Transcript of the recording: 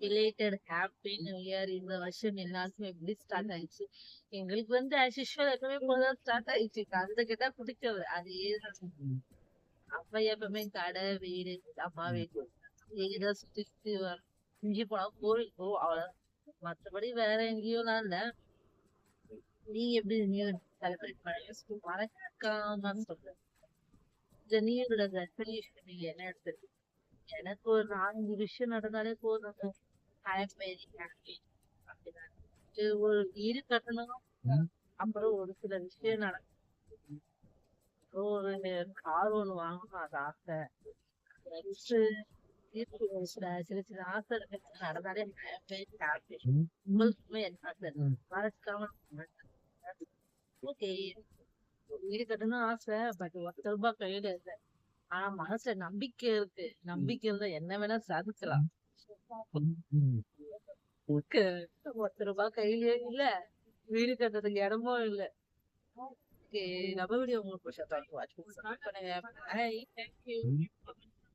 Related happy new year இந்த வருஷம் எல்லாருக்குமே எப்படி ஸ்டார்ட் ஆயிடுச்சு? எங்களுக்கு வந்து ஆஸ் யூஷுவல் எப்பவுமே போல ஸ்டார்ட் ஆயிடுச்சு. அந்த கேட்டா பிடிச்சது அதே அப்ப எப்பவுமே கடை வீடு அம்மா வீடு. வீட சுத்தி சுத்தி இங்கே போனா கோவில். போ அவ்வளவு மத்தபடி வேற எங்கேயும் நான் இல்ல. நீங்க எப்படி நியூ செலிப்ரேட் பண்ணீங்க? மறக்காம சொல்றேன். இந்த இயரோட ரெசல்யூஷன் நீங்க என்ன எடுத்துருக்கீங்க? எனக்கு ஒரு நாலஞ்சு விஷயம் நடந்தாலே போதும். ஒரு வீடு கட்டணும். அப்புறம் ஒரு சில விஷயம் நடக்கும். ஒரு கார் ஒண்ணு வாங்கணும் அது ஆசை. நெக்ஸ்ட் சில சில சில ஆசை நடந்தாலே ஹாப்பி. உங்களுக்குமே என்ன ஆசை. மறக்காம ஓகே. வீடு கட்டணும் ஆசை பட் ஒத்த ரூபாய் கையில இல்ல. ஆனா மனசுல நம்பிக்கை இருக்கு. நம்பிக்கை இருந்தா என்ன வேணா சாதிக்கலாம். ஒத்த ரூபாய் கையிலயே இல்ல வீடு கட்டுறதுக்கு இடமும் இல்ல. நம்ம வீடியோ உங்களுக்கு வாட்ச் பண்ணுங்க. Bye. Thank you.